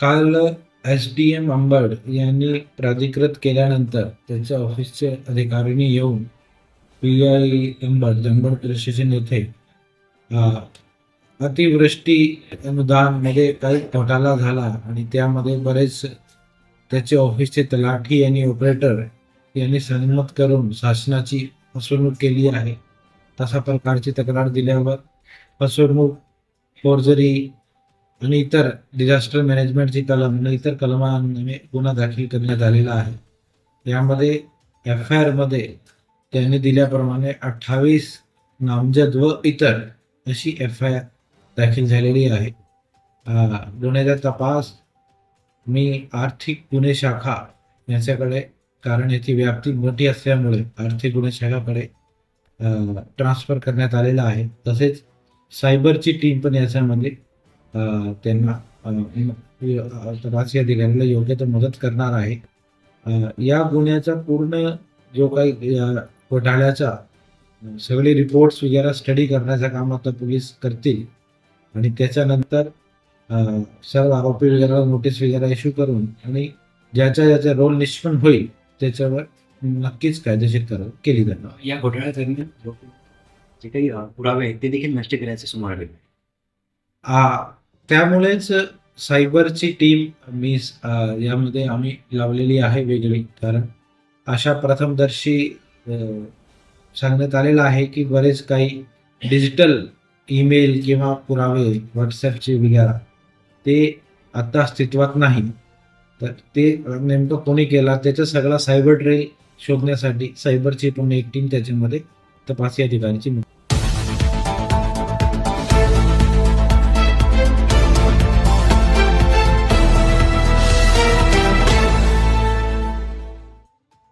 काल S D M Ambad यांनी प्राधिकृत केल्यानंतर त्यांच्या ऑफिसचे अधिकाऱ्यांनी येऊन पी आय अंबड जंबड प्रशासन नेते येथे अतिवृष्टी अनुदानमध्ये काही घोटाळा झाला आणि त्यामध्ये बरेच त्याचे ऑफिसचे तलाठी आणि ऑपरेटर यांनी संमत करून शासनाची फसवणूक केली आहे. तशा प्रकारची तक्रार दिल्यावर फसवणूक फोर्जरी आणि इतर डिझास्टर मॅनेजमेंटची कलम आणि इतर कलमांनी गुन्हा दाखल करण्यात आलेला आहे. यामध्ये एफ आय आरमध्ये त्यांनी दिल्याप्रमाणे अठ्ठावीस नामजद व इतर अशी एफ आय आर दाखल झालेली आहे. गुन्ह्याचा तपास मी आर्थिक गुन्हे शाखा यांच्याकडे कारण याची व्याप्ती मोठी असल्यामुळे आर्थिक गुन्हे शाखाकडे ट्रान्सफर करण्यात आलेला आहे. तसेच सायबरची टीम पण याच्यामध्ये त्यांना राजकीय तपासी अधिकाऱ्याला योग्य तर मदत करणार आहे. या गुन्ह्याचा पूर्ण जो काही घोटाळ्याचा सगळे रिपोर्ट्स वगैरे स्टडी करण्याचं काम आता पोलीस करतील. आणि त्याच्यानंतर सर्व आरोपी वगैरे नोटीस वगैरे इश्यू करून आणि ज्याच्या ज्याचा रोल निष्पन्न होईल त्याच्यावर नक्कीच कायदेशीर कारवाई केली जाणार या घोटाळ्यादरम्यान जो- जे काही अ, पुरावे आहेत ते देखील नष्ट करण्याचे समोर आ, त्यामुळेच सायबरची टीम मी अ, यामध्ये आम्ही लावलेली आहे वेगळी. कारण अशा प्रथमदर्शी अ, सांगण्यात आलेलं आहे की बरेच काही डिजिटल ईमेल किंवा पुरावे व्हॉट्सॲपचे वगैरे ते आता अस्तित्वात नाही. तर ते नेमकं कोणी केला त्याचा सगळा सायबर ट्रेल शोधण्यासाठी सायबरची पण एक टीम त्याच्यामध्ये तपास या अधिकाऱ्याची